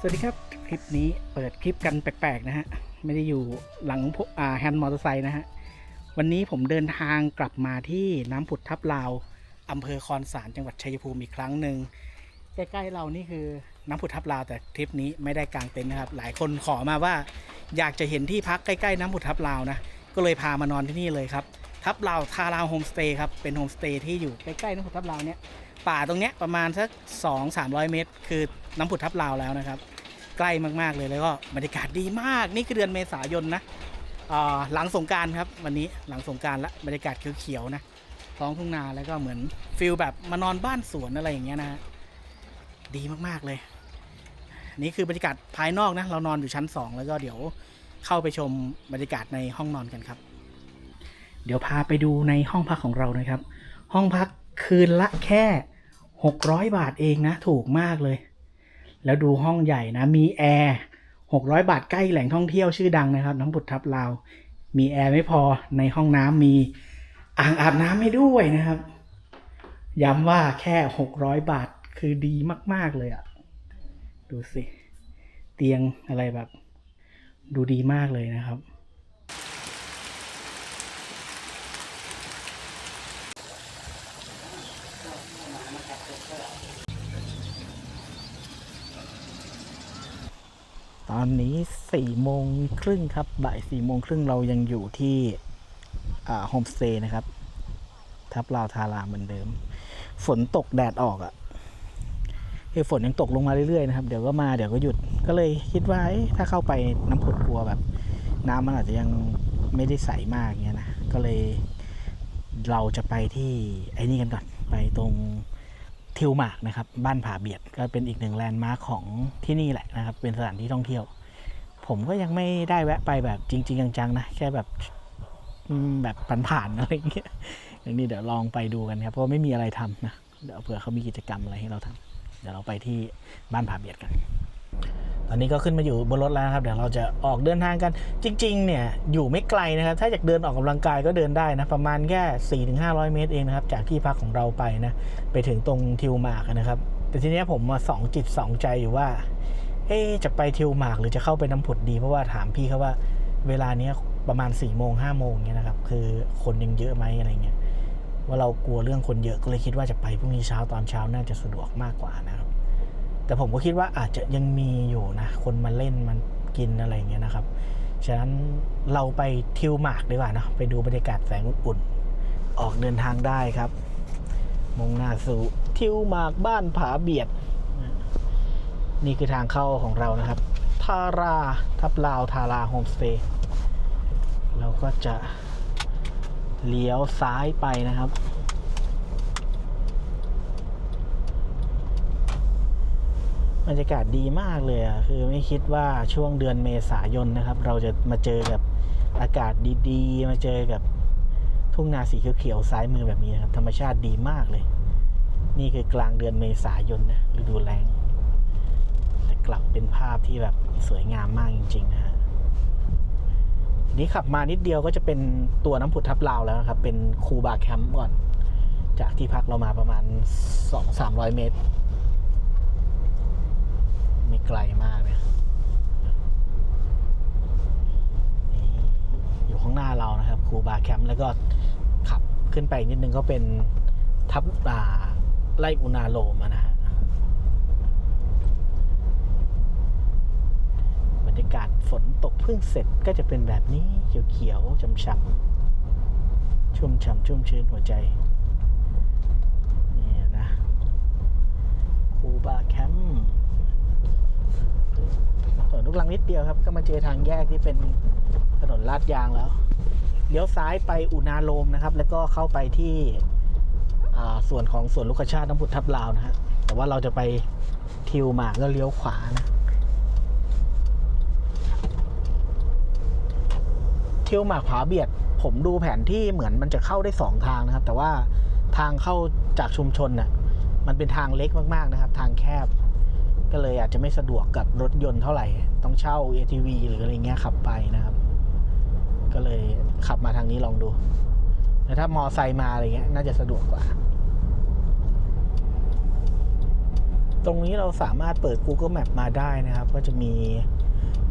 สวัสดีครับ คลิปนี้เปิดคลิปกันแปลกๆนะฮะ ไม่ได้อยู่หลังพวกแฮนด์มอเตอร์ไซค์นะฮะ วันนี้ผมเดินทางกลับมาที่น้ำผุดทับลาวอำเภอคอนสารจังหวัดชัยภูมิอีกครั้งหนึ่งใกล้ๆเรานี่คือน้ำผุดทับลาวแต่ทริปนี้ไม่ได้กางเต็นท์นะครับ หลายคนขอมาว่าอยากจะเห็นที่พักใกล้ๆน้ำผุดทับลาวนะก็เลยพามานอนที่นี่เลยครับทับลาวทาราวโฮมสเตย์ครับเป็นโฮมสเตย์ที่อยู่ใกล้ๆน้ำผุดทับลาวเนี่ยป่าตรงเนี้ยประมาณสัก 2 3 0 0 เมตร คือน้ำผุดทับลาวแล้วนะครับ ใกล้มาก ๆ เลยแล้วก็บรรยากาศดีมากนี่คือเดือนเมษายนนะหลังสงการครับวันนี้หลังสงการละบรรยากาศเขียวๆนะท้องทุ่งนาแล้วก็เหมือนฟิลแบบมานอนบ้านสวนอะไรอย่างเงี้ยนะฮะดีมากๆเลยนี่คือบรรยากาศภายนอกนะเรานอนอยู่ชั้น 2 แล้วก็เดี๋ยวเข้าไปชมบรรยากาศในห้องนอนกันครับ เดี๋ยวพาไปดูในห้องพักของเรานะครับ ห้องพักคืนละแค่ 600 บาทเองนะ ถูกมากเลย แล้วดูห้องใหญ่นะ มีแอร์600 บาทใกล้แหล่งท่องเที่ยวชื่อดังนะครับ น้งบุตรทับลาวมีแอร์ไม่พอในห้องน้ำมีอ่างอาบน้ำให้ด้วยนะครับ ย้ำว่าแค่ 600 บาทคือดีมาก ๆ เลยอะ่ะ ดูสิ เตียงอะไรแบบ ดูดีมากเลยนะครับ ตอนนี้สี่โมงครึ่งครับ บ่ายสี่โมงครึ่งเรายังอยู่ที่โฮมสเตย์นะครับ ทับลาวทาราเหมือนเดิม ฝนตกแดดออกอะ่ะคือฝนยังตกลงมาเรื่อยๆนะครับ เดี๋ยวก็มาเดี๋ยวก็หยุดก็เลยคิดว่าถ้าเข้าไปน้ำผุดกลัวแบบ น้ำมันอาจจะยังไม่ได้ใสมากเงี้ยนะ ก็เลยเราจะไปที่ไอ้นี่กันก่อน ไปตรง ทิวหมากนะครับ บ้านผาเบียดก็เป็นอีกหนึ่งแลนด์มาร์คของที่นี่แหละนะครับ เป็นสถานที่ท่องเที่ยว ผมก็ยังไม่ได้แวะไปแบบจริง ๆ จังๆนะ แค่แบบแบบผ่านๆอะไรอย่างเงี้ยอย่างนี้เดี๋ยวลองไปดูกันครับ เพราะไม่มีอะไรทำนะ เดี๋ยวเผื่อเขามีกิจกรรมอะไรให้เราทำเดี๋ยวเราไปที่บ้านผาเบียดกัน ตอนนี้ก็ขึ้นมาอยู่บนรถแล้วครับเดี๋ยวเราจะออกเดินทางกัน จริง ๆ เนี่ยอยู่ไม่ไกลนะครับ ถ้าอยากเดินออกกำลังกายก็เดินได้นะ ประมาณแค่4ี่ถึงห้าเมตรเองนะครับ จากที่พักของเราไปนะ ไปถึงตรงทิวมาร์กนะครับ แต่ทีนี้ผมมาสองจิตสองใจอยู่ว่า เอ๊จะไปทิวมาร์กหรือจะเข้าไปน้ำผุดดี เพราะว่าถามพี่เขาว่าเวลาเนี้ยประมาณ4ี่โมงห้าโมงเงี้ยนะครับ คือคนยังเยอะไหมอะไรเงี้ยว่าเรากลัวเรื่องคนเยอะก็เลยคิดว่าจะไปพรุ่งนี้เช้าตอนเช้าน่าจะสะดวกมากกว่านะ แต่ผมก็คิดว่าอาจจะยังมีอยู่นะ คนมาเล่นมันกินอะไรเงี้ยนะครับ ฉะนั้นเราไปทิวหมากดีกว่านะไปดูบรรยากาศแสงอุ่นๆ ออกเดินทางได้ครับมุ่งหน้าสู่ทิวหมากบ้านผาเบียด นี่คือทางเข้าของเรานะครับทาราทับลาวทาราโฮมสเตย์เราก็จะเลี้ยวซ้ายไปนะครับ บรรยากาศดีมากเลยอะคือไม่คิดว่าช่วงเดือนเมษายนนะครับ เราจะมาเจอกับอากาศดีๆ มาเจอกับทุ่งนาสีเขียวๆซ้ายมือแบบนี้นะครับ ธรรมชาติดีมากเลย นี่คือกลางเดือนเมษายนนะฤดูแล้งแต่กลับเป็นภาพที่แบบสวยงามมากจริง ๆ นะฮะนี่ขับมานิดเดียวก็จะเป็นตัวน้ำผุดทับลาวแล้วนะครับ เป็นคูบาแคมป์ก่อน จากที่พักเรามาประมาณ 2-300 เมตร ไม่ไกลมากนะนี่อยู่ข้างหน้าเรานะครับครูบาแคมป์แล้วก็ขับขึ้นไปนิดนึงก็เป็นทับอ่าไล่อุณาโลมนะฮะบรรยากาศฝนตกเพิ่งเสร็จก็จะเป็นแบบนี้เขียวๆช้ำๆชุ่มฉ่ำชุ่มชื้นหัวใจนี่นะครูบาแคมป์ ถางนิดเดียวครับ ก็มาเจอทางแยกที่เป็นถนนลาดยางแล้วเลี้ยวซ้ายไปอุณาโลมนะครับ แล้วก็เข้าไปที่อ่าส่วนของสวนลูกชาติน้ำผุดทับลาวนะฮะแต่ว่าเราจะไปทิวหมากก็เลี้ยวขวานะทิวหมากผาเบียด ผมดูแผนที่เหมือนมันจะเข้าได้สองทางนะครับ แต่ว่าทางเข้าจากชุมชนน่ะมันเป็นทางเล็กมากๆนะครับ ทางแคบ ก็เลยอาจจะไม่สะดวกกับรถยนต์เท่าไหร่ ต้องเช่า ATV หรืออะไรเงี้ยขับไปนะครับ ก็เลยขับมาทางนี้ลองดูแต่ถ้ามอไซค์มาอะไรเงี้ยน่าจะสะดวกกว่า ตรงนี้เราสามารถเปิด Google Map มาได้นะครับ ก็จะมี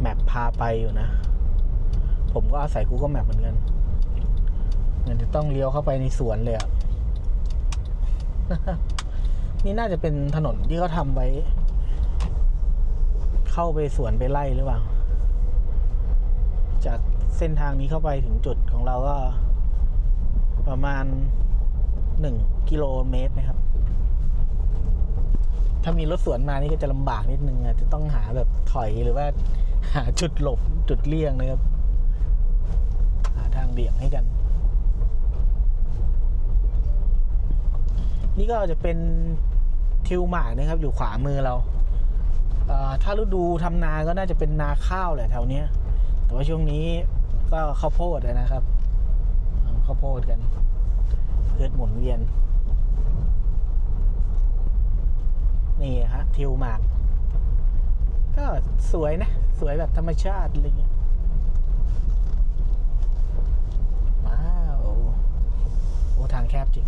แมปพาไปอยู่นะ ผมก็อาศัย Google Map เหมือนกันเหมือนจะต้องเลี้ยวเข้าไปในสวนเลยอะนี่น่าจะเป็นถนนที่เขาทำไว้ เข้าไปสวนไปไล่หรือเปล่า จากเส้นทางนี้เข้าไปถึงจุดของเราก็ ประมาณหนึ่งกิโลเมตรนะครับ ถ้ามีรถสวนมานี่ก็จะลำบากนิดนึงอาจจะต้องหาแบบถอยหรือว่า หาจุดหลบจุดเลี่ยงนะครับ หาทางเบี่ยงให้กัน นี่ก็จะเป็นทิวหมากนะครับ อยู่ขวามือเรา ถ้าฤดูทำนาก็น่าจะเป็นนาข้าวแหละแถวเนี้ยแต่ว่าช่วงนี้ก็ข้าวโพดนะครับข้าวโพดกันเพืชหมุนเวียน นี่ฮะทิวหมาก ก็สวยนะ สวยแบบธรรมชาติอะไรเงี้ยว้าวโอ้ทางแคบจริง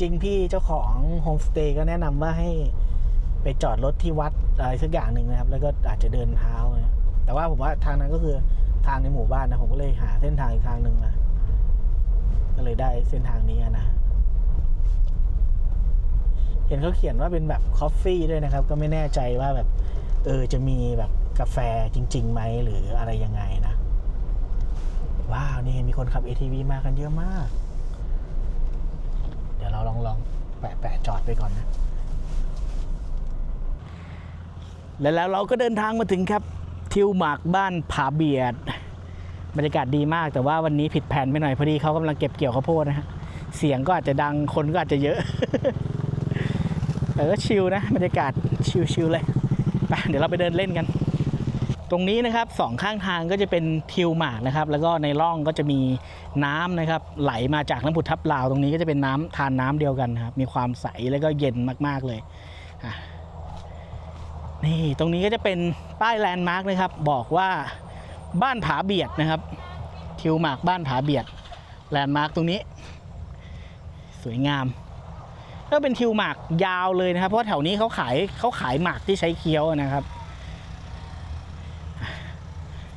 จริงพี่เจ้าของโฮมสเตย์ก็แนะนำว่าให้ ไปจอดรถที่วัดอะไรสักอย่างหนึ่งนะครับ แล้วก็อาจจะเดินเท้านะแต่ว่าผมว่าทางนั้นก็คือทางในหมู่บ้านนะผมก็เลยหาเส้นทางอีกทางหนึ่งมาก็เลยได้เส้นทางนี้นะ เห็นเขาเขียนว่าเป็นแบบคอฟฟี่ด้วยนะครับ ก็ไม่แน่ใจว่าแบบ เออจะมีแบบกาแฟจริงๆไหมหรืออะไรยังไงนะ ว้าว นี่มีคนขับ ATV มากันเยอะมาก เดี๋ยวเราลองลองแปะแปะจอดไปก่อนนะ และแล้วเราก็เดินทางมาถึงครับ ทิวหมากบ้านผาเบียด บรรยากาศดีมากแต่ว่าวันนี้ผิดแผนไปหน่อยพอดีเขากำลังเก็บเกี่ยวข้าวโพดนะฮะเสียงก็อาจจะดังคนก็อาจจะเยอะแต่ก็ชิลนะบรรยากาศชิลๆเลยไปเดี๋ยวเราไปเดินเล่นกัน ตรงนี้นะครับสองข้างทางก็จะเป็นทิวหมากนะครับ แล้วก็ในร่องก็จะมีน้ำนะครับ ไหลมาจากน้ำผุดทับลาว ตรงนี้ก็จะเป็นน้ำทานน้ำเดียวกันครับมีความใสแล้วก็เย็นมากๆเลยอะ นี่ตรงนี้ก็จะเป็นป้ายแลนด์มาร์กนะครับ บอกว่าบ้านผาเบียดนะครับ ทิวหมากบ้านผาเบียดแลนด์มาร์กตรงนี้ สวยงามก็เป็นทิวหมากยาวเลยนะครับ เพราะแถวนี้เขาขายเขาขายหมากที่ใช้เคี้ยวนะครับ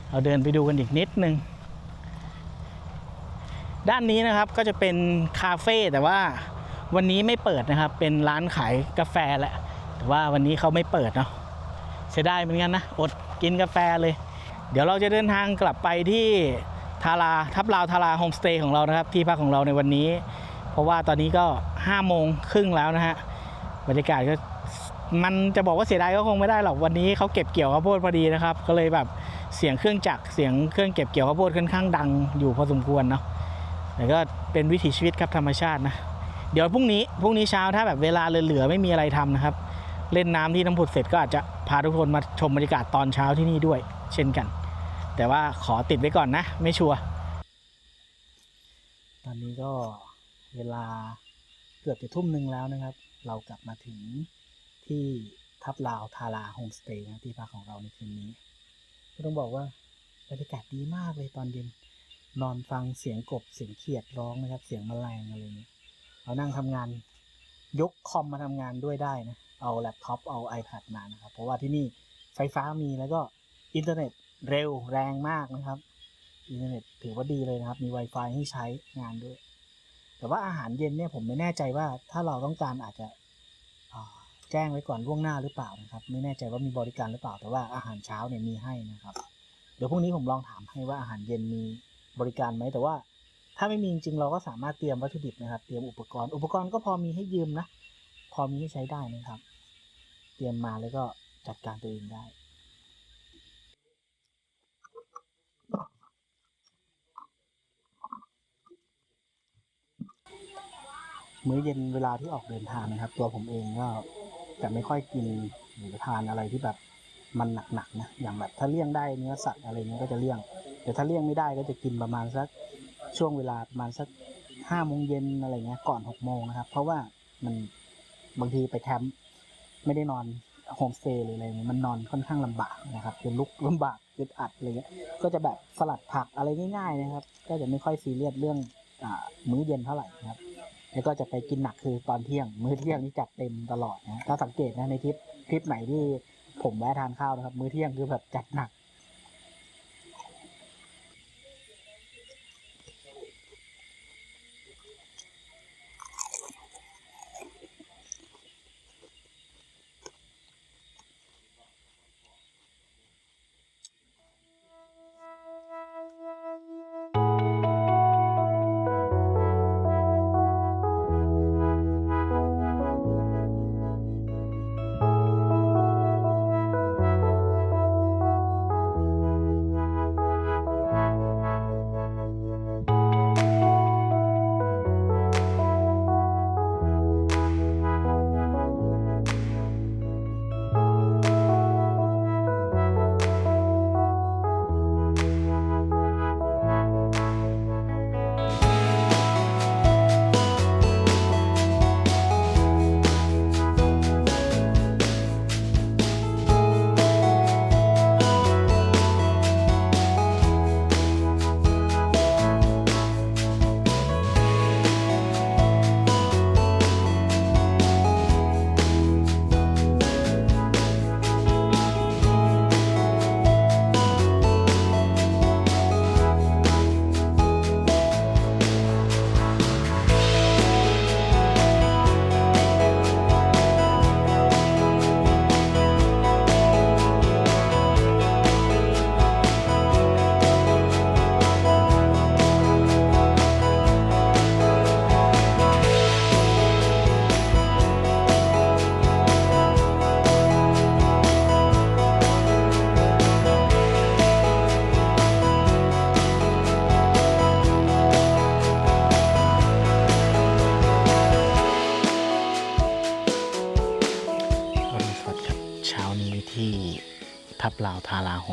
เราเดินไปดูกันอีกนิดนึง ด้านนี้นะครับก็จะเป็นคาเฟ่แต่ว่าวันนี้ไม่เปิดนะครับ เป็นร้านขายกาแฟแหละ แต่ว่าวันนี้เขาไม่เปิดเนาะ เสียดายเหมือนกันนะ อดกินกาแฟเลย เดี๋ยวเราจะเดินทางกลับไปที่ทาราทับลาวทาราโฮมสเตย์ของเรานะครับ ที่พักของเราในวันนี้ เพราะว่าตอนนี้ก็5้าโมงครึ่งแล้วนะฮะบรรยากาศก็มันจะบอกว่าเสียดายก็คงไม่ได้หรอกวันนี้เขาเก็บเกี่ยวข้าวโพดพอดีนะครับ ก็เลยแบบเสียงเครื่องจักรเสียงเครื่องเก็บเกี่ยวข้าวโพดค่อนข้างดังอยู่พอสมควรเนาะแต่ก็เป็นวิถีชีวิตครับธรรมชาตินะ เดี๋ยวพรุ่งนี้พรุ่งนี้เช้าถ้าแบบเวลาเหลือๆไม่มีอะไรทำนะครับ เล่นน้ำที่น้ำผุดเสร็จก็อาจจะพาทุกคนมาชมบรรยากาศตอนเช้าที่นี่ด้วย เช่นกัน แต่ว่าขอติดไว้ก่อนนะ ไม่ชัวร์ตอนนี้ก็เวลาเกือบจะทุ่มหนึ่งแล้วนะครับ เรากลับมาถึงที่ทับลาวทาราโฮมสเตย์นะที่พักของเราในคืนนี้ ก็ต้องบอกว่าบรรยากาศดีมากเลยตอนเย็นนอนฟังเสียงกบเสียงเขียดร้องนะครับ เสียงแมลงอะไรอย่างนี้เรานั่งทำงานยกคอมมาทำงานด้วยได้นะ เอาแล็ปท็อปเอา iPad มานะครับ เพราะว่าที่นี่ไฟฟ้ามีแล้วก็อินเทอร์เน็ตเร็วแรงมากนะครับ อินเทอร์เน็ตถือว่าดีเลยนะครับ มี Wi-Fi ให้ใช้งานด้วย แต่ว่าอาหารเย็นเนี่ยผมไม่แน่ใจว่าถ้าเราต้องการอาจจะแจ้งไว้ก่อนล่วงหน้าหรือเปล่านะครับ ไม่แน่ใจว่ามีบริการหรือเปล่า แต่ว่าอาหารเช้าเนี่ยมีให้นะครับ เดี๋ยวพรุ่งนี้ผมลองถามให้ว่าอาหารเย็นมีบริการไหมแต่ว่าถ้าไม่มีจริงเราก็สามารถเตรียมวัตถุดิบนะครับ เตรียมอุปกรณ์ อุปกรณ์ก็พอมีให้ยืมนะ อมีให้ใช้ได้นะครับ เตรียมมาแล้วก็จัดการตัวเองได้มื้อเย็นเวลาที่ออกเดินทางนะครับ ตัวผมเองก็จะไม่ค่อยกินหรือทานอะไรที่แบบมันหนักๆนะอย่างแบบถ้าเลี่ยงได้เนื้อสัตว์อะไรเงี้ยก็จะเลี่ยง แต่ถ้าเลี่ยงไม่ได้ก็จะกินประมาณสักช่วงเวลาประมาณสักห้าโมงเย็นอะไรเงี้ยก่อนหกโมงนะครับ เพราะว่ามัน บางทีไปแคมป์ไม่ได้นอนโฮมสเตย์หรืออะไรเงี้ยมันนอนค่อนข้างลำบากนะครับเป็นลุกลำบากอึดอัดอะไรเงี้ยก็จะแบบสลัดผักอะไรง่ายๆนะครับ ก็จะไม่ค่อยซีเรียสเรื่องอมื้อเย็นเท่าไหร่นะครับแล้วก็จะไปกินหนักคือตอนเที่ยง มื้อเที่ยงนี่จัดเต็มตลอดนะถ้าสังเกตนะในคลิปคลิปไหนที่ผมแวะทานข้าวนะครับ มื้อเที่ยงคือแบบจัดหนัก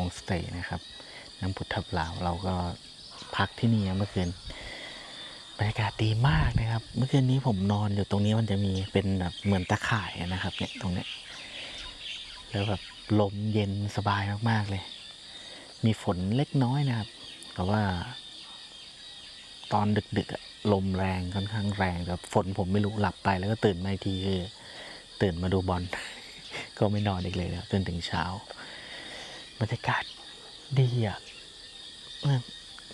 ทาราโฮมสเตย์นะครับ น้ำผุดทับลาวเราก็พักที่นี่เมื่อคืนบรรยากาศดีมากนะครับ เมื่อคืนนี้ผมนอนอยู่ตรงนี้มันจะมีเป็นแบบเหมือนตะข่ายนะครับ เนี่ยตรงเนี้ยแล้วแบบลมเย็นสบายมากๆเลย มีฝนเล็กน้อยนะครับ แต่ว่า ตอนดึกๆอะลมแรงค่อนข้างแรงแต่ฝนผมไม่รู้หลับไปแล้วก็ตื่นมาอีกทีคือตื่นมาดูบอล ก็ไม่นอนอีกเลยนะจนถึงเช้า บรรยากาศดีอะ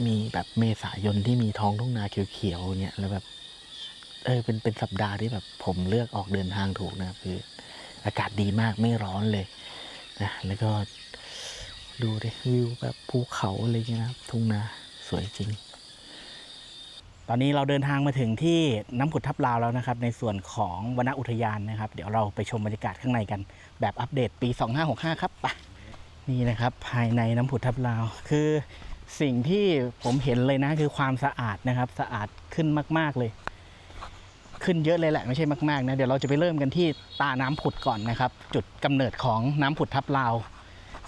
มีแบบเมษายนที่มีท้องทุ่งนาเขียวๆเนี่ยแล้วแบบเออเป็นเป็นสัปดาห์ที่แบบผมเลือกออกเดินทางถูกนะคือ อากาศดีมากไม่ร้อนเลยนะแล้วก็ดูดิวิวแบบภูเขาอะไรเงี้ยนะทุ่งนาสวยจริง ตอนนี้เราเดินทางมาถึงที่น้ำผุดทับลาวแล้วนะครับ ในส่วนของวนอุทยานนะครับ เดี๋ยวเราไปชมบรรยากาศข้างในกัน แบบอัปเดตปี 2565 ครับไป นี่นะครับภายในน้ำผุดทับลาว คือสิ่งที่ผมเห็นเลยนะ คือความสะอาดนะครับ สะอาดขึ้นมาก ๆเลย ขึ้นเยอะเลยแหละไม่ใช่มากๆนะเดี๋ยวเราจะไปเริ่มกันที่ตาน้ำผุดก่อนนะครับ จุดกำเนิดของน้ำผุดทับลาว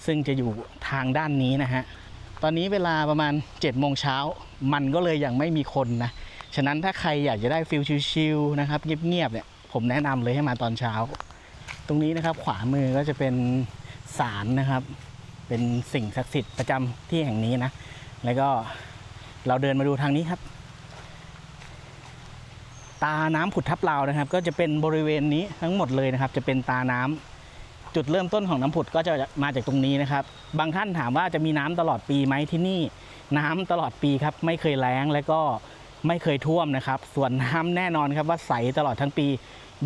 ซึ่งจะอยู่ทางด้านนี้นะฮะตอนนี้เวลาประมาณ7จ็ดโมงเช้ามันก็เลยยังไม่มีคนนะฉะนั้นถ้าใครอยากจะได้ฟิลชิลๆนะครับ เงียบๆเนี่ยผมแนะนำเลยให้มาตอนเช้า ตรงนี้นะครับขวามือก็จะเป็นศาลนะครับ เป็นสิ่งศักดิ์สิทธิ์ประจำที่แห่งนี้นะ แล้วก็เราเดินมาดูทางนี้ครับ ตาน้ำผุดทับลาวนะครับ ก็จะเป็นบริเวณนี้ทั้งหมดเลยนะครับ จะเป็นตาน้ำจุดเริ่มต้นของน้ำผุดก็จะมาจากตรงนี้นะครับ บางท่านถามว่าจะมีน้ำตลอดปีไหมที่นี่ น้ำตลอดปีครับ ไม่เคยแล้งและก็ไม่เคยท่วมนะครับ ส่วนน้ำแน่นอนครับว่าใสตลอดทั้งปี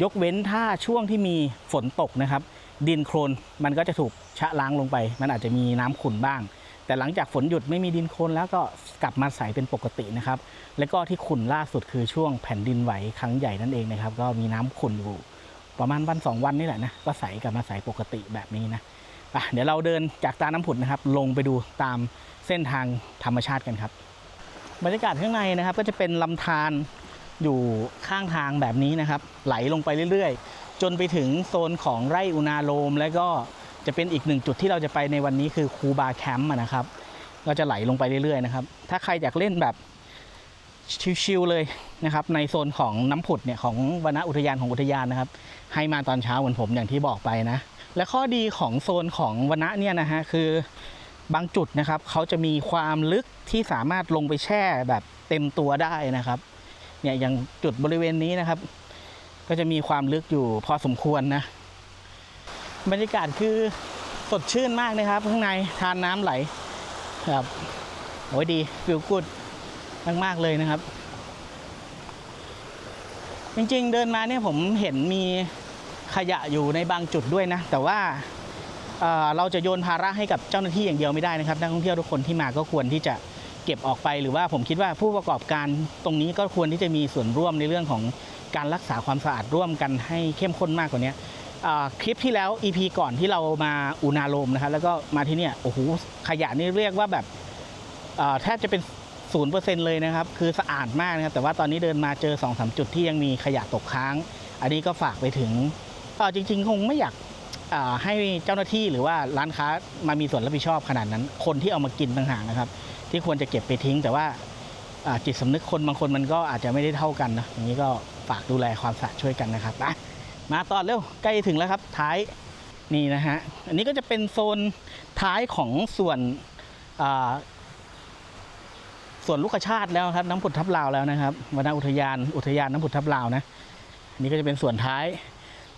ยกเว้นถ้าช่วงที่มีฝนตกนะครับ ดินโคลนมันก็จะถูกชะล้างลงไป มันอาจจะมีน้ำขุ่นบ้าง แต่หลังจากฝนหยุดไม่มีดินโคลนแล้วก็กลับมาใสเป็นปกตินะครับ แล้วก็ที่ขุ่นล่าสุดคือช่วงแผ่นดินไหวครั้งใหญ่นั่นเองนะครับ ก็มีน้ำขุ่นอยู่ประมาณวันสองวันนี่แหละนะก็ใสกลับมาใสปกติแบบนี้นะไปเดี๋ยวเราเดินจากตาน้ำผุดนะครับ ลงไปดูตามเส้นทางธรรมชาติกันครับ บรรยากาศข้างในนะครับ ก็จะเป็นลำธารอยู่ข้างทางแบบนี้นะครับ ไหลลงไปเรื่อยๆ จนไปถึงโซนของไร่อุณาโลม และก็จะเป็นอีกหนึ่งจุดที่เราจะไปในวันนี้คือคูบาแคมป์นะครับ ก็จะไหลลงไปเรื่อยๆนะครับ ถ้าใครอยากเล่นแบบชิวๆเลยนะครับ ในโซนของน้ำผุดเนี่ยของวนอุทยานของอุทยานนะครับ ให้มาตอนเช้าเหมือนผมอย่างที่บอกไปนะ และข้อดีของโซนของวนเนี่ยนะฮะคือบางจุดนะครับเขาจะมีความลึกที่สามารถลงไปแช่แบบเต็มตัวได้นะครับเนี่ยอย่างจุดบริเวณนี้นะครับ ก็จะมีความลึกอยู่พอสมควรนะ บรรยากาศคือสดชื่นมากนะครับ ข้างในทานน้ำไหลครับโอ้ยดีฟิลกูดมากๆเลยนะครับ จริงๆ เดินมาเนี่ยผมเห็นมีขยะอยู่ในบางจุดด้วยนะ แต่ว่าเเราจะโยนภาระให้กับเจ้าหน้าที่อย่างเดียวไม่ได้นะครับนักท่องเที่ยวทุกคนที่มาก็ควรที่จะเก็บออกไป หรือว่าผมคิดว่าผู้ประกอบการตรงนี้ก็ควรที่จะมีส่วนร่วมในเรื่องของ การรักษาความสะอาดร่วมกันให้เข้มข้นมากกว่านี้คลิปที่แล้ว EP ก่อนที่เรามาอุณาโลมนะครับแล้วก็มาที่เนี่ยโอ้โหขยะนี่เรียกว่าแบบแทบจะเป็นศูนย์เปอร์เซ็นต์เลยนะครับ คือสะอาดมากนะครับ แต่ว่าตอนนี้เดินมาเจอ2องสามจุดที่ยังมีขยะตกค้าง อันนี้ก็ฝากไปถึงเอ่อจริง ๆ คงไม่อยากให้เจ้าหน้าที่หรือว่าร้านค้ามามีส่วนรับผิดชอบขนาดนั้น คนที่เอามากินต่างหากนะครับ ที่ควรจะเก็บไปทิ้ง แต่ว่าอ่าจิตสำนึกคนบางคนมันก็อาจจะไม่ได้เท่ากันนะอย่างนี้ก็ ฝากดูแลความสะอาดช่วยกันนะครับนะมาต่อเร็วใกล้ถึงแล้วครับ ท้ายนี่นะฮะอันนี้ก็จะเป็นโซนท้ายของส่วนส่วนลูกชาติแล้วครับน้ำผุดทับลาวแล้วนะครับวนอุทยานอุทยานน้ำผุดทับลาวนะอันนี้ก็จะเป็นส่วนท้าย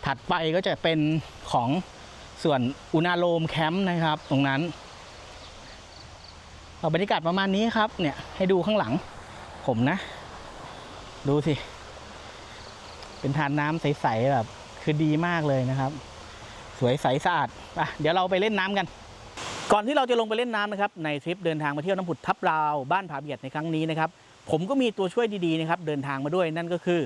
ถัดไปก็จะเป็นของส่วนอุณาโลมแคมป์นะครับ ตรงนั้นเอาบรรยากาศประมาณนี้ครับ เนี่ยให้ดูข้างหลัง ผมนะ ดูสิ เป็นทานน้ำใสๆแบบคือดีมากเลยนะครับ สวยใสสะอาดอะเดี๋ยวเราไปเล่นน้ำกัน ก่อนที่เราจะลงไปเล่นน้ำนะครับในทริปเดินทางมาเที่ยวน้ำผุดทับลาวบ้านผาเบียดในครั้งนี้นะครับผมก็มีตัวช่วยดีๆนะครับเดินทางมาด้วยนั่นก็คือ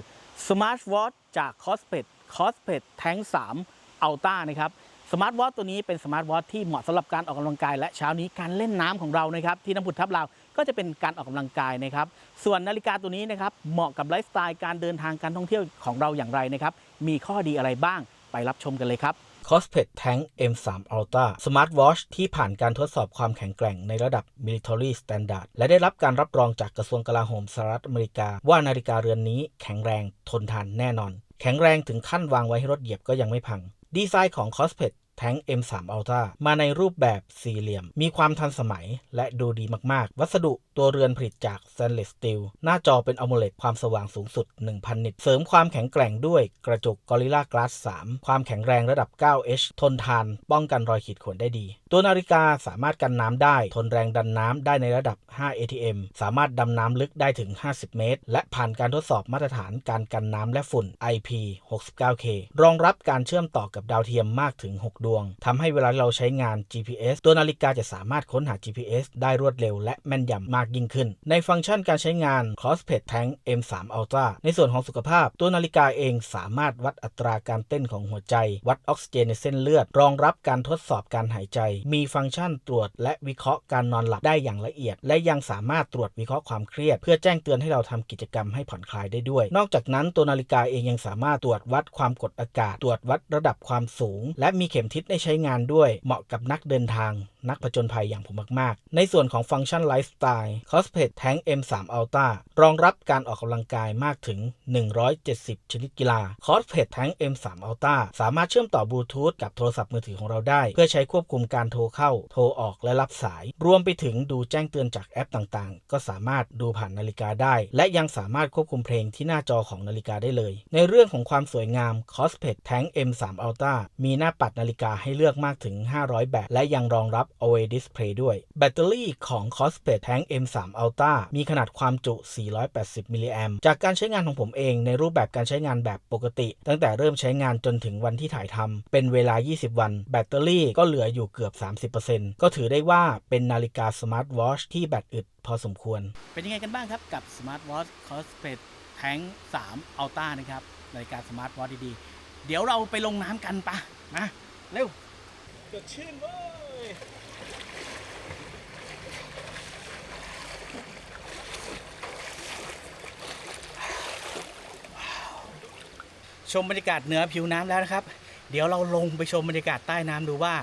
Smart Watch จาก c o s p e t c o s p e t Tank 3 Ultra นะครับสมาร์ทวอทตัวนี้เป็นสมาร์ทวอทที่เหมาะสำหรับการออกกำลังกายและเช้านี้การเล่นน้ำของเรานะครับที่น้ำผุดทับลาว ก็จะเป็นการออกกำลังกายนะครับ ส่วนนาฬิกาตัวนี้นะครับเหมาะกับไลฟ์สไตล์การเดินทางการท่องเที่ยวของเราอย่างไรนะครับ มีข้อดีอะไรบ้างไปรับชมกันเลยครับ c o s p e t Tank M3 Ultra Smart Watch ที่ผ่านการทดสอบความแข็งแกร่งในระดับ Military Standard และได้รับการรับรองจากกระทรวงกลาโหมสหรัฐอเมริกา ว่านาฬิกาเรือนนี้แข็งแรงทนทานแน่นอน แข็งแรงถึงขั้นวางไว้ให้รถเหยียบก็ยังไม่พัง ดีไซน์ของ c o s p e t แท้ง M3 Ultra มาในรูปแบบสี่เหลี่ยม มีความทันสมัยและดูดีมาก ๆ วัสดุตัวเรือนผลิตจาก Stainless Steel หน้าจอเป็นอ m o l e d ความสว่างสูงสุด 1000 นิต เสริมความแข็งแกร่งด้วยกระจก Gorilla Glass 3 ความแข็งแรงระดับ 9H ทนทาน ป้องกันรอยขีดข่วนได้ดีตัวนาฬิกาสามารถกันน้ำได้ ทนแรงดันน้ำได้ในระดับ 5 ATM สามารถดำน้ำลึกได้ถึง 50 เมตร และผ่านการทดสอบมาตรฐานการกันน้ำและฝุ่น IP 69K รองรับการเชื่อมต่อกับดาวเทียมมากถึง 6 ดวง ทำให้เวลาเราใช้งาน GPS ตัวนาฬิกาจะสามารถค้นหา GPS ได้รวดเร็วและแม่นยำมากยิ่งขึ้น ในฟังก์ชันการใช้งาน Crosspet Tank M3 Ultra ในส่วนของสุขภาพ ตัวนาฬิกาเองสามารถวัดอัตราการเต้นของหัวใจ วัดออกซิเจนในเส้นเลือด รองรับการทดสอบการหายใจมีฟังก์ชันตรวจและวิเคราะห์การนอนหลับได้อย่างละเอียด และยังสามารถตรวจวิเคราะห์ความเครียด เพื่อแจ้งเตือนให้เราทำกิจกรรมให้ผ่อนคลายได้ด้วย นอกจากนั้นตัวนาฬิกาเองยังสามารถตรวจวัดความกดอากาศ ตรวจวัดระดับความสูง และมีเข็มทิศให้ใช้งานด้วย เหมาะกับนักเดินทาง นักผจญภัยอย่างผมมาก ๆ ในส่วนของฟังก์ชันไลฟ์สไตล์ Cosplay Tank M3 Ultra รองรับการออกกำลังกายมากถึง 170 ชนิดกีฬา Cosplay Tank M3 Ultra สามารถเชื่อมต่อบลูทูธกับโทรศัพท์มือถือของเราได้ เพื่อใช้ควบคุมการโทรเข้า โทรออกและรับสาย รวมไปถึงดูแจ้งเตือนจากแอปต่าง ๆ ก็สามารถดูผ่านนาฬิกาได้ และยังสามารถควบคุมเพลงที่หน้าจอของนาฬิกาได้เลย ในเรื่องของความสวยงาม Cosplay Tank M3 Ultra มีหน้าปัดนาฬิกาให้เลือกมากถึง 500 แบบ และยังรองรับ OLED Display ด้วย แบตเตอรี่ของ Cosplay Tank M3 Ultra มีขนาดความจุ 480 มิลลิแอมจากการใช้งานของผมเองในรูปแบบการใช้งานแบบปกติ ตั้งแต่เริ่มใช้งานจนถึงวันที่ถ่ายทำเป็นเวลา 20 วัน แบตเตอรี่ก็เหลืออยู่เกือบ 30%ก็ถือได้ว่าเป็นนาฬิกาสมาร์ทวอชที่แบตอึดพอสมควร เป็นยังไงกันบ้างครับกับ Smart Watch Cosplay Tank 3 Ultra นะครับนาฬิกาสมาร์ทวอชดีๆเดี๋ยวเราไปลงน้ำกันปะมาเร็วสดชื่นเว้ย ชมบรรยากาศเหนือผิวน้ำแล้วนะครับ เดี๋ยวเราลงไปชมบรรยากาศใต้น้ำดูว่า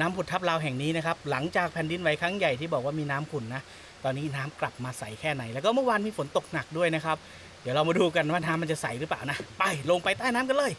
น้ำผุดทับลาวแห่งนี้นะครับ หลังจากแผ่นดินไหวครั้งใหญ่ที่บอกว่ามีน้ำขุ่นนะ ตอนนี้น้ำกลับมาใสแค่ไหน แล้วก็เมื่อวานมีฝนตกหนักด้วยนะครับ เดี๋ยวเรามาดูกันว่าน้ำมันจะใสหรือเปล่านะ ไปลงไปใต้น้ำกันเลย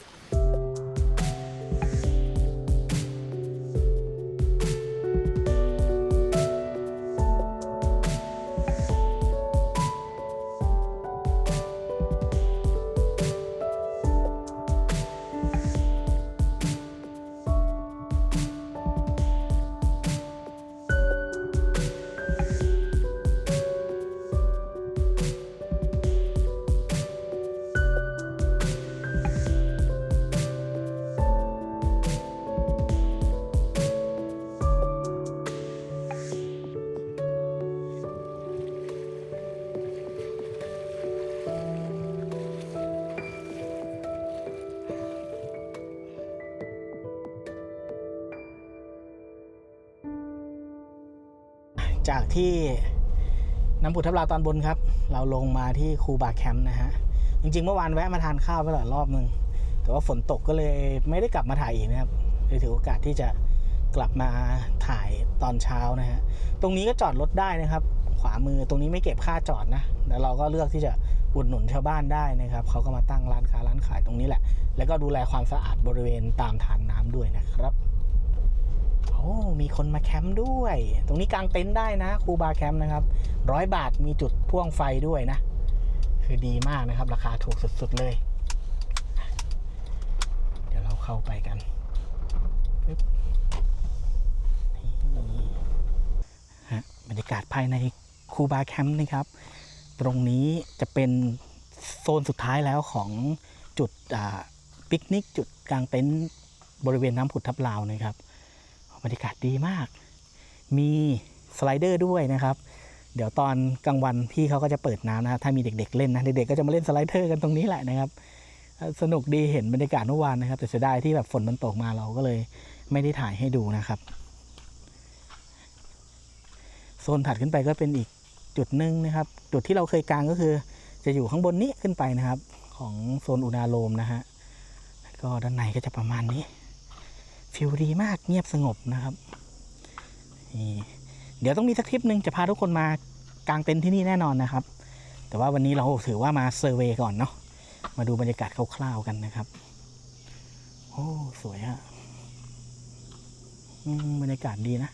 จากที่น้ำผุดทับลาตอนบนครับ เราลงมาที่คูบาแคมป์นะฮะ จริงๆ เมื่อวานแวะมาทานข้าวไปหลายรอบนึง แต่ว่าฝนตกก็เลยไม่ได้กลับมาถ่ายอีกนะครับเลยถือโอกาสที่จะกลับมาถ่ายตอนเช้านะฮะ ตรงนี้ก็จอดรถได้นะครับ ขวามือตรงนี้ไม่เก็บค่าจอดนะแล้วเราก็เลือกที่จะอุดหนุนชาวบ้านได้นะครับ เขาก็มาตั้งร้านค้าร้านขายตรงนี้แหละ แล้วก็ดูแลความสะอาดบริเวณตามทานน้ำด้วยนะครับ โอ้มีคนมาแคมป์ด้วย ตรงนี้กางเต็นท์ได้นะครูบาแคมป์นะครับร้อยบาทมีจุดพ่วงไฟด้วยนะ คือดีมากนะครับ ราคาถูกสุดๆเลย เดี๋ยวเราเข้าไปกันปึ๊บนี่ฮะบรรยากาศภายในคูบาแคมป์นะครับ ตรงนี้จะเป็นโซนสุดท้ายแล้วของจุดปิกนิก จุดกลางเต็นท์บริเวณน้ำผุดทับลาวนะครับ บรรยากาศดีมาก มีสไลเดอร์ด้วยนะครับ เดี๋ยวตอนกลางวันพี่เขาก็จะเปิดน้ำนะครับถ้ามีเด็ก ๆ เล่นนะ เด็กๆก็จะมาเล่นสไลเดอร์กันตรงนี้แหละนะครับ สนุกดีเห็นบรรยากาศเมื่อวานนะครับ แต่เสียดายที่แบบฝนมันตกมาเราก็เลยไม่ได้ถ่ายให้ดูนะครับ โซนถัดขึ้นไปก็เป็นอีกจุดหนึ่งนะครับ จุดที่เราเคยกางก็คือ จะอยู่ข้างบนนี้ขึ้นไปนะครับ ของโซนอุณาโลมนะฮะก็ด้านในก็จะประมาณนี้ ฟิลดีมากเงียบสงบนะครับนี่เดี๋ยวต้องมีสักทริปหนึ่งจะพาทุกคนมากางเต็นท์ที่นี่แน่นอนนะครับ แต่ว่าวันนี้เราถือว่ามาเซอร์เวยก่อนเนาะมาดูบรรยากาศคร่าวๆกันนะครับ โอ้สวยอะอืมบรรยากาศดีนะ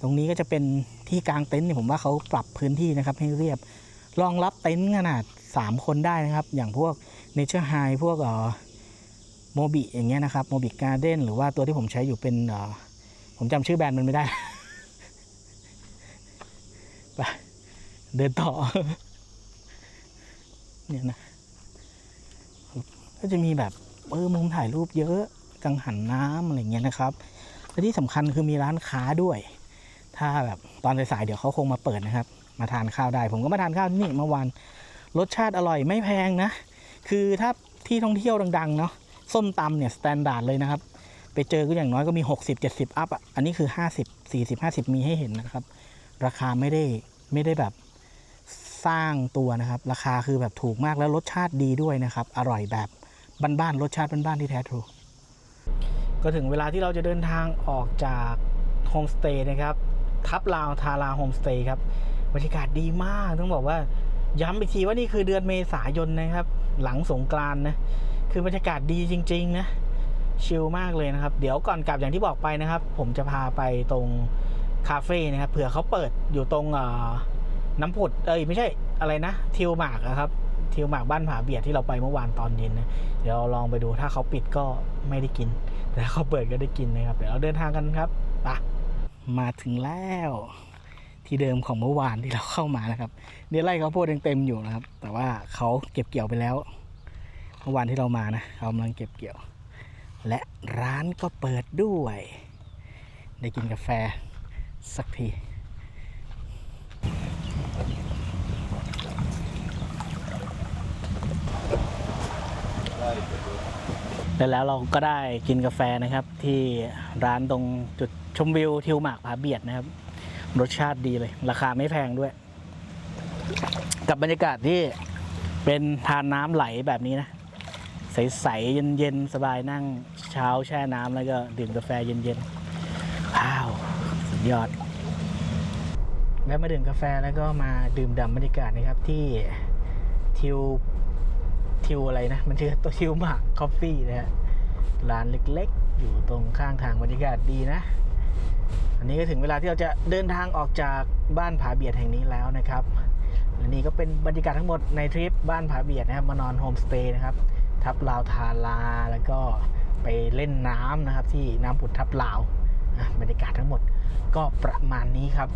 ตรงนี้ก็จะเป็นที่กางเต็นท์เนี่ยผมว่าเขาปรับพื้นที่นะครับ ให้เรียบรองรับเต็นท์ขนาด 3 คนได้นะครับ อย่างพวกเนเจอร์ไฮพวกเอ่อ โมบิอย่างเงี้ยนะครับโมบิการ์เด้นหรือว่าตัวที่ผมใช้อยู่เป็นผมจำชื่อแบรนด์มันไม่ได้ไปเดินต่อเนี่ยนะก็จะมีแบบเออมุมถ่ายรูปเยอะกังหันน้ำอะไรเงี้ยนะครับและที่สำคัญคือมีร้านค้าด้วย ถ้าแบบตอนสายๆเดี๋ยวเขาคงมาเปิดนะครับ มาทานข้าวได้ ผมก็มาทานข้าวที่นี่เมื่อวานรสชาติอร่อยไม่แพงนะ คือถ้าที่ท่องเที่ยวดัง ๆ เนาะ ส้มตำเนี่ยสแตนดาร์ดเลยนะครับ ไปเจอก็อย่างน้อยก็มี 60 70 อัพอะอันนี้คือ 50 40 50 มีให้เห็นนะครับ ราคาไม่ได้ไม่ได้แบบสร้างตัวนะครับ ราคาคือแบบถูกมากแล้วรสชาติดีด้วยนะครับ อร่อยแบบบ้านๆรสชาติบ้านๆที่แท้ทรูก็ถึงเวลาที่เราจะเดินทางออกจากโฮมสเตย์นะครับทับลาวทาราโฮมสเตย์ครับบรรยากาศดีมากต้องบอกว่าย้ำอีกทีว่านี่คือเดือนเมษายนนะครับ หลังสงกรานนะ คือบรรยากาศดีจริง ๆ นะ ชิลมากเลยนะครับ เดี๋ยวก่อนกลับอย่างที่บอกไปนะครับ ผมจะพาไปตรงคาเฟ่นะครับเผื่อเขาเปิดอยู่ตรงน้ำผุดเอ้ยไม่ใช่อะไรนะ ทิวหมากอะครับทิวหมากบ้านผาเบียดที่เราไปเมื่อวานตอนเย็นนะเดี๋ยวเราลองไปดูถ้าเขาปิดก็ไม่ได้กิน แต่ถ้าเขาเปิดก็ได้กินนะครับเดี๋ยวเราเดินทางกันครับไปะมาถึงแล้ว ที่เดิมของเมื่อวานที่เราเข้ามานะครับเนี่ยไร่เขาโพดยังเต็มอยู่นะครับ แต่ว่าเขาเก็บเกี่ยวไปแล้ว เมื่อวานที่เรามานะเขากำลังเก็บเกี่ยว และร้านก็เปิดด้วย ได้กินกาแฟสักทีแล้วแล้วเราก็ได้กินกาแฟนะครับที่ร้านตรงจุดชมวิวทิวหมากผาเบียดนะครับ รสชาติดีเลย ราคาไม่แพงด้วย กับบรรยากาศที่เป็นทานน้ำไหลแบบนี้นะ ใสๆเย็นๆสบายนั่งเช้าแช่น้ำแล้วก็ดื่มกาแฟเย็นๆว้าวสุดยอด แล้วมาดื่มกาแฟแล้วก็มาดื่มด่ำบรรยากาศนะครับที่ทิวทิวอะไรนะ มันชื่อตัวทิวหมากคอฟฟี่นะฮะร้านเล็กๆ อยู่ตรงข้างทางบรรยากาศดีนะ อันนี้ก็ถึงเวลาที่เราจะเดินทางออกจากบ้านผาเบียดแห่งนี้แล้วนะครับและนี่ก็เป็นบรรยากาศทั้งหมดในทริปบ้านผาเบียดนะครับมานอนโฮมสเตย์นะครับ ทับลาวทาลาแล้วก็ไปเล่นน้ำนะครับ ที่น้ำผุดทับลาวอะบรรยากาศทั้งหมดก็ประมาณนี้ครับ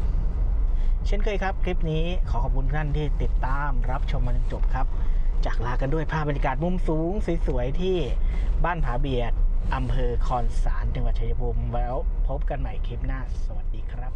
เช่นเคยครับ คลิปนี้ขอขอบคุณท่านที่ติดตามรับชมมาจนจบครับ จากลากันด้วยภาพบรรยากาศมุมสูงสวยๆที่บ้านผาเบียดอำเภอคอนสารจังหวัดชัยภูมิแล้วพบกันใหม่คลิปหน้า สวัสดีครับ